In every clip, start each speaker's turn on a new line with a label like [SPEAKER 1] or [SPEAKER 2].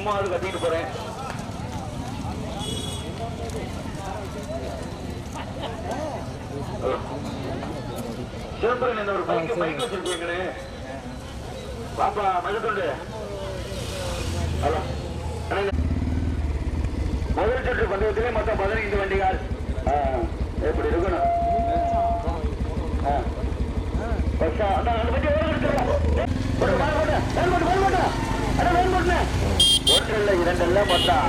[SPEAKER 1] சும்மா அது கட்டிட்டு போறேன் சிதம்பரம் இந்த ஒரு பைக் பைக் வச்சிருக்கீங்களே பாப்பா மதுக்கொண்டு முதல் சுற்று பந்தயத்திலே மொத்தம் பதினைந்து வண்டிகள் எப்படி இருக்கணும் ஆ. பஸ்ஸா? அண்ணா, அந்த வண்டி ஓரம் எடுத்துடலாம். போடு, வாங்க, போடு. வேன் போட்டு, வேன் போட்டு. அண்ணா, வேன் போட்டுண்ணே. ஒன்றல்ல இரண்டல்ல மொத்தம்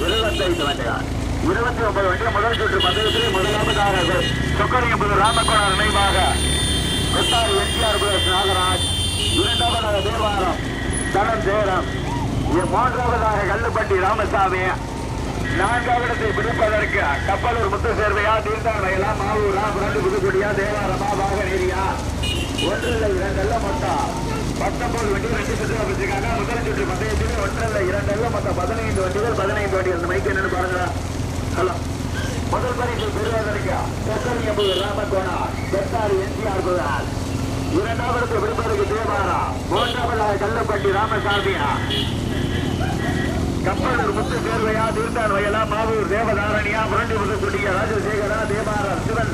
[SPEAKER 1] இருபத்தைந்து வண்டிகள் இருபத்தி ஒன்பது வண்டிகள் முதல் சுற்று பந்தயத்திலே முதலாவதாக சொக்கரியம் ராமக்கோணர் நினைவாக. கொட்டாரி என்டிஆர் பிரதேஷ் நாகராஜ். இரண்டாவதாக தேவாரம் தனம் தேரம். மூன்றாவதாக கல்லுப்பட்டி ராமசாமி. நான்காவது இடத்தை பிடிப்பதற்கு கப்பலூர் முத்து சேர்வையா தீர்த்தான் வயலா மாவூரா புரண்டு புதுக்குடியா தேவாரமா வாகனேரியா ஒன்றில் இரண்டல்ல மொத்தம் பத்தொன்பது வண்டிகள் ரெண்டு சுற்று வச்சிருக்காங்க. முதல் சுற்று பந்தயத்தில் ஒன்றல்ல இரண்டல்ல மொத்தம் பதினைந்து வண்டிகள் பதினைந்து வண்டிகள் அந்த மைக்கு என்னன்னு பாருங்க. ஹலோ. முதல் பரிசு பெறுவதற்கு கொத்தல் எம்பது ராமகோணா கொத்தாரி எம்ஜிஆர் குதால் இரண்டாவது விடுபதற்கு தேவாரா மூன்றாவது கல்லப்பட்டி ராமசாமியா. கப்பலூர் முத்து தேர்வையா தீர்த்தான் வயலா மாவூர் தேவதாரணியா புரண்டி முதுக்குடியா ராஜசேகரா தேவாரா சிவன்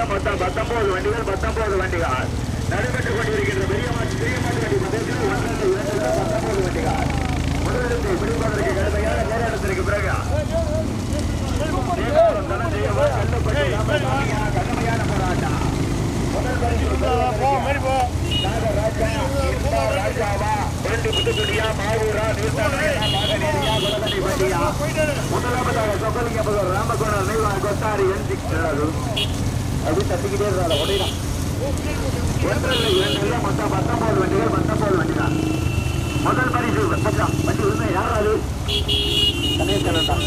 [SPEAKER 1] எல்லாம் மொத்தம் பத்தொன்பது வண்டிகள் பத்தொன்பது வண்டிகள். நடைபெற்றுக் கொண்டிருக்கின்ற பெரிய மாட்டு பெரிய மாட்டு வண்டி மதத்தில் ஒன்றில் இரண்டு பத்தொன்பது வண்டிகள். முதலிடத்தை பிடிப்பதற்கு கடுமையான போராட்டத்திற்கு பிறகு கடுமையான போராட்டம். முதல் ராஜாவா, இரண்டு புதுக்குடியா, மாவூரா. முதலாவதாக சொக்கலிங்கபுரம் ராமகுணம் நெய்வா கொத்தாரி என்சி அப்படி தட்டிக்கிட்டே இருந்தால உடையிடம் ஒன்றல்ல இரண்டு மொத்தம் பத்தொன்பது வண்டிகள் பத்தொன்பது வண்டிகள். முதல் பரிசு வண்டி உண்மை யார் அது? கணேசன் தான்.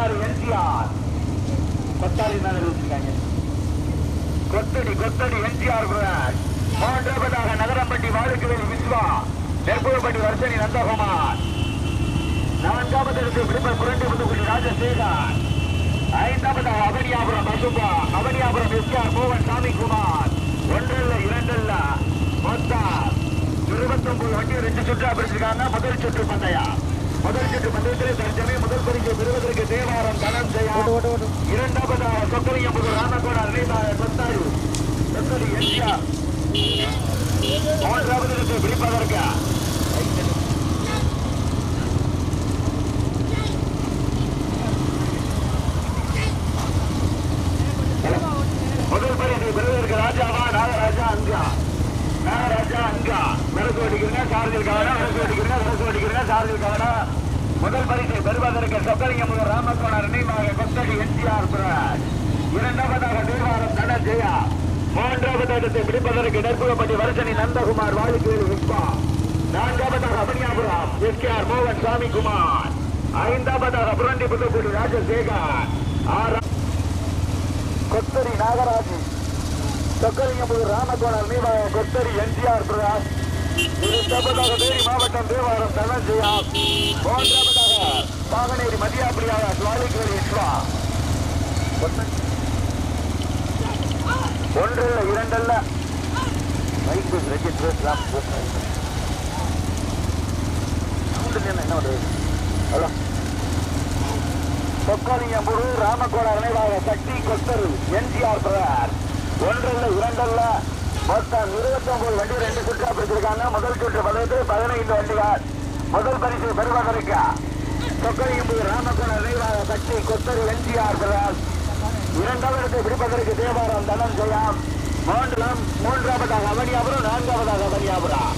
[SPEAKER 1] ரீவாய எம்ஜிஆர். கொத்தாடி கொத்தாரி மேல கொத்தடி கொத்தடி எம்ஜிஆர் பிராண்ட் மூன்றாவதாக நகரம்பட்டி வாழுக்கிழமை விஸ்வா. நெற்புறப்பட்டி வர்ஷனி நந்தகுமார். நான்காவது இடத்தில் விடுபல் புரண்டு முதுகுடி ராஜசேகர். ஐந்தாவதாக அவனியாபுரம் அசுபா. அவனியாபுரம் எஸ்ஆர் மோகன் சாமிக்குமார் ஒன்றல்ல இரண்டல்ல. மொத்தம் இருபத்தொன்பது வண்டி ரெண்டு சுற்றா பிடிச்சிருக்காங்க முதல் சுற்று பந்தயம். முதல் சுற்று பந்தயத்தில் தற்சமயம் முதல் பரிசு பெறுவதற்கு தேவாரம் தனம் செய்ய
[SPEAKER 2] ஓட்டு ஓட்டு ஓட்டு
[SPEAKER 1] இரண்டாவதாக சொக்கலிங்கம் புது ராமகோடா நினைவாக கொத்தாரு கொத்தடி எம்ஜிஆர் மூன்றாவது இடத்தை பிடிப்பதற்கு முதல் பரிசு பெறுவதற்கு ராஜாவா நாகராஜா அங்கா நாகராஜா அங்கா விரசு அடிக்கிறீங்க சாரதில் கவனம் விரசு அடிக்கிறீங்க விரசு அடிக்கிறீங்க சாரதில் கவனம் முதல் பரிசை பெறுவதற்கு சொக்கலிங்கம் முதல் ராமகோண நினைவாக கொத்தடி எம்ஜிஆர் சுராஜ் இரண்டாவதாக தேவாரம் தன ஜெயா. மூன்றாவது இடத்தை பிடிப்பதற்கு நெற்புகப்பட்டி வருஷனி நந்தகுமார் வாழுக்கேடு விஸ்வா. நான்காவதாக அபனியாபுரம் எஸ் கே ஆர் மோகன் சாமிக்குமார் ஐந்தாவதாக புரண்டி புத்தக்குடி ராஜசேகர். ஆறாம் கொத்தரி நாகராஜ். சொக்கலிங்கம்புது ராமகோணர் நீவாய கொத்தரி எம்ஜிஆர் சுராஜ் இரண்டாவதாக தேனி மாவட்டம் தேவாரம் தனஞ்சயா மூன்றாவது பாகனேரி மதியாபுரியாக சுவாலிகேரி விஸ்வா ஒன்றல்ல இரண்டல்ல. மைக்கு ரெஜிஸ்ட்ரேஷன் என்ன வருது ஹலோ. சொக்கலிங்கம்புரு ராமகோட அணைவாக சக்தி கொத்தரு என்ஜிஆர் பிரகார் ஒன்றல்ல இரண்டல்ல. மொத்தம் இருபத்தி ஒன்பது வண்டி ரெண்டு சுற்றா பிடிச்சிருக்காங்க. முதல் சுற்று பதினெட்டு பதினைந்து வண்டிகள். முதல் பரிசு பெறுவதற்கு தொக்கலியம்பு ராமகுண நினைவாக சக்தி கொத்தரு எம்ஜிஆர் பிரதாஸ் இரண்டாவதற்கு பிடிப்பதற்கு தேவாரம் தனம் ஜெயம் மூன்றாம் மூன்றாவதாக அவனியாபுரம் நான்காவதாக அவனியாபுரம்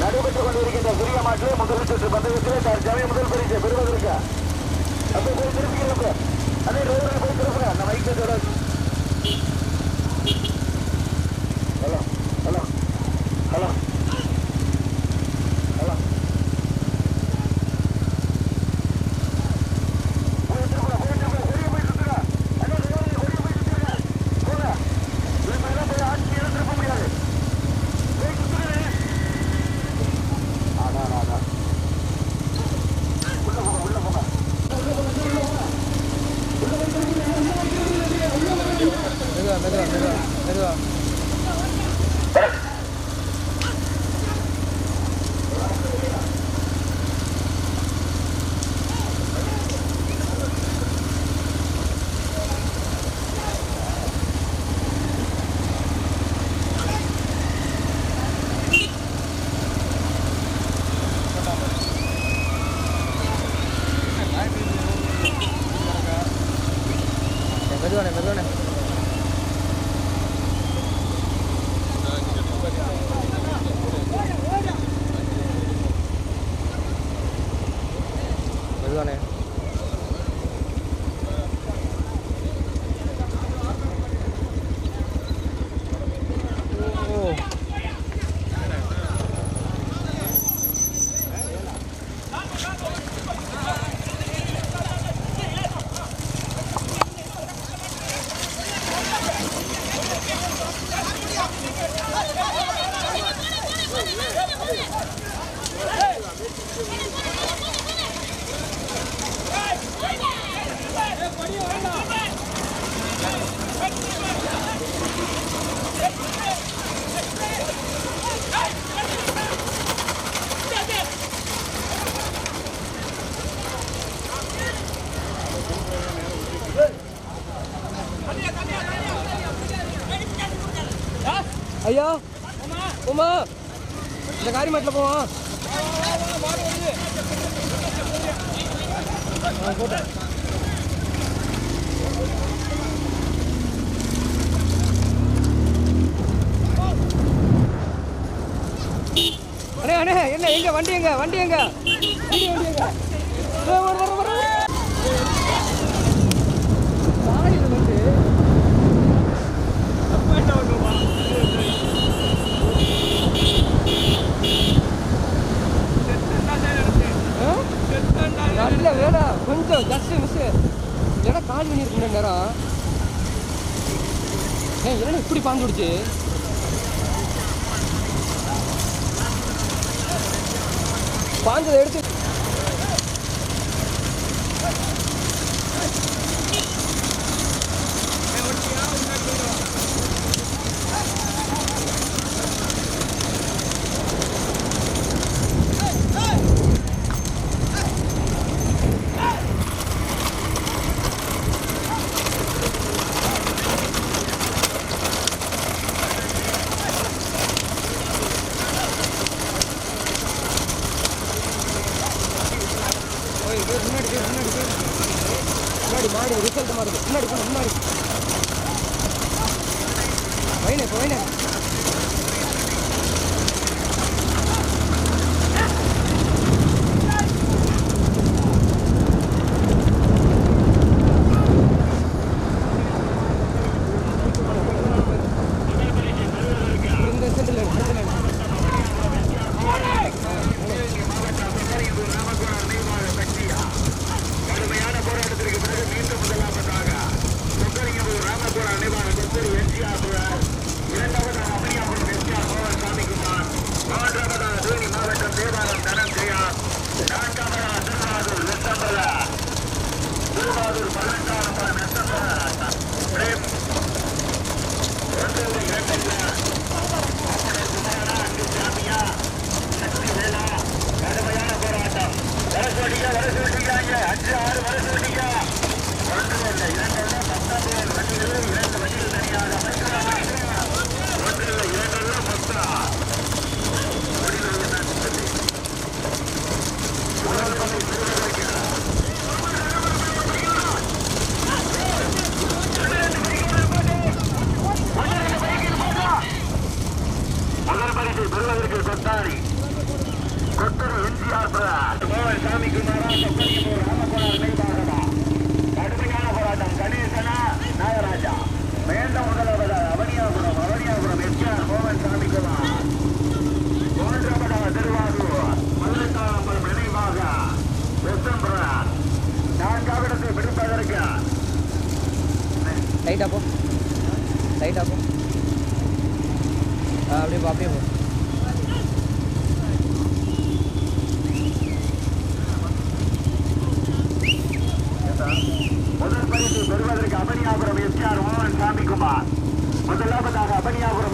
[SPEAKER 1] நடைபெற்றுக் கொண்டிருக்கின்ற சிறிய மாட்டிலே முதல் சுற்று பந்தயத்திலே தற்சமயம் முதல் பரிசை பெறுவதற்கு. அப்போ போய் திருப்பிக்கிறப்ப அதே ரோடு போய் திருப்புங்க அந்த மைக்கத்தோட
[SPEAKER 2] இந்த போவான் போட்டேன் அண்ணே அண்ணே என்ன எங்க வண்டி எங்க வண்டி எங்க? வண்டி வண்டி எங்க? இதோ வர வர சாடியில் வந்து.
[SPEAKER 1] நல்ல வேலை கொஞ்சம் ஜஸ்ட்டு மிஸ்ஸு ஏன்னா கால் பண்ணியிருக்க நேரம் ஏன் என்ன இப்படி பாந்துடுச்சு பாஞ்சதை எடுத்து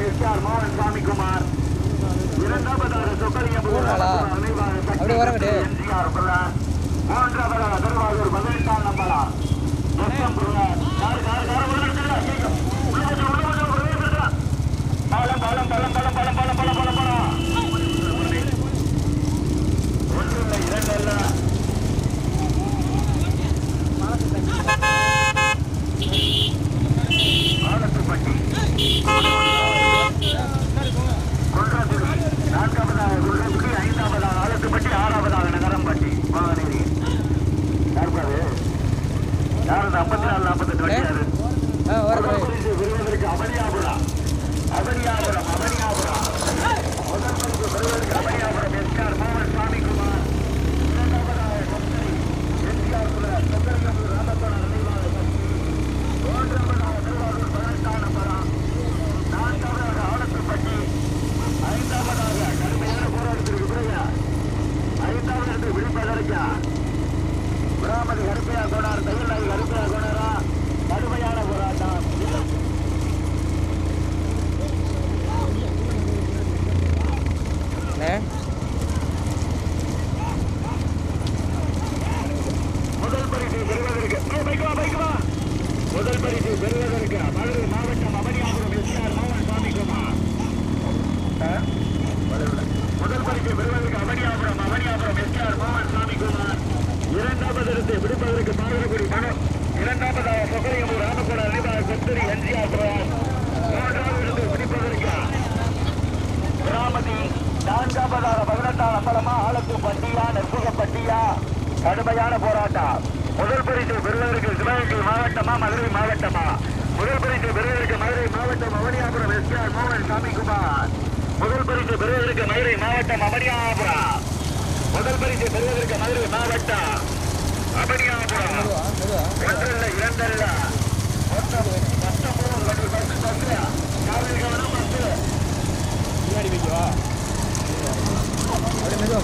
[SPEAKER 1] எஸ் ஆர் மோகன் சாமிக்குமார் இரண்டாவதாக
[SPEAKER 2] சொக்கலியபுரம்
[SPEAKER 1] அப்படி வரங்கடே மூன்றாவதாக திருவாரூர் பதினெட்டாம் நம்பரா. மொத்தம் காரு காரு காரு உள்ள பழம் பழம் பழம் பழம் பழம் பழம் பழம் பழம் பழம் ஒன்று இல்லை இரண்டு நான்காவதாக குன்றக்குடி ஐந்தாவதாக ஆலத்துப்பட்டி ஆறாவதாக நகரம்பட்டி வாகனேரி யாருக்காரு யார் அந்த ஐம்பத்தி நாலு நாற்பத்தெட்டு வண்டியாரு விருதுக்கு அபரியாபுரம் அபரியாபுரம். அபடியாபுரம் முதல் பரிசு பெறுவதற்கு மதுரை மாவட்டம்
[SPEAKER 2] அபடியாபுரம்
[SPEAKER 1] ஒன்றல்ல இரண்டல்ல. பின்னாடி வைக்கவா? மெதுவாக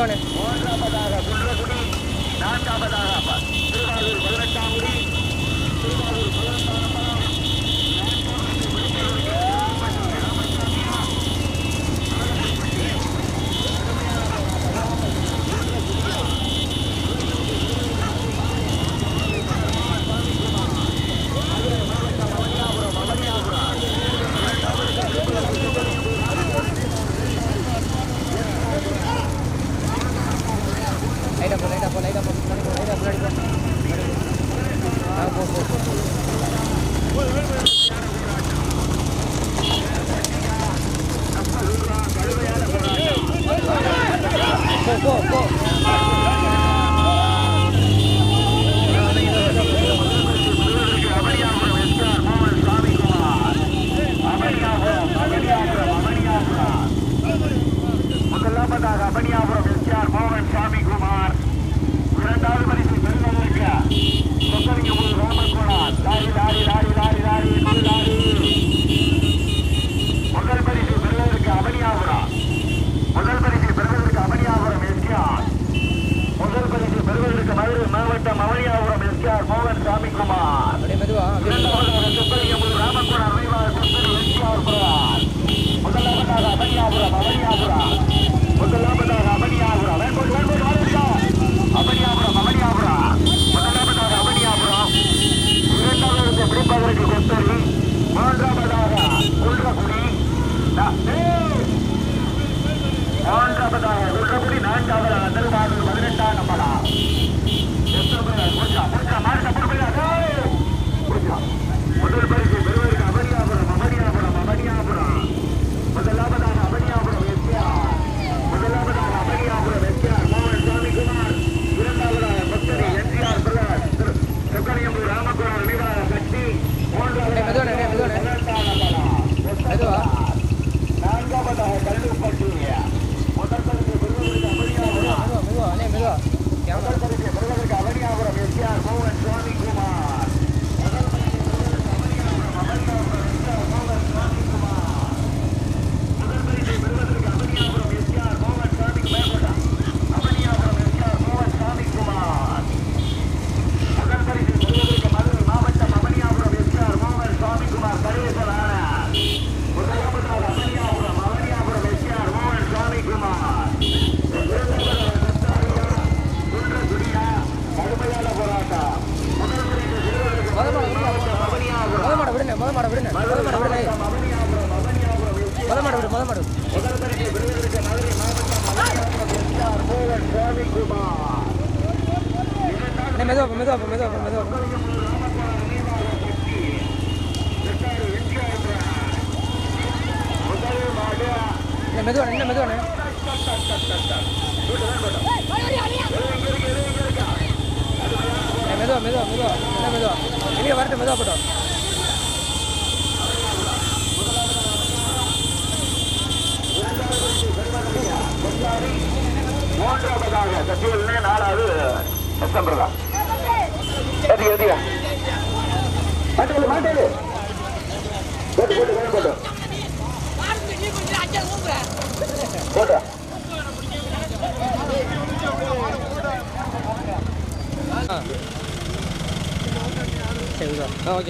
[SPEAKER 1] છો ને कौन सा बता रहा गुंडे गुडी नाम का बता रहा बस மெதுவான
[SPEAKER 2] என்ன
[SPEAKER 1] மெதுவான மெதுவா மெதுவா மெதுவா. என்ன மெதுவா. வெளியே வரட்டும் மெதுவா போட்டோம்
[SPEAKER 2] மூன்றாவதாக சத்தியல்னு நாலாவது சம்பிரதா எதுக்கு எதுக்கு மாட்டேன் போட்டு போட்டு போட்டு. போட்டா
[SPEAKER 1] சரி ஓகே.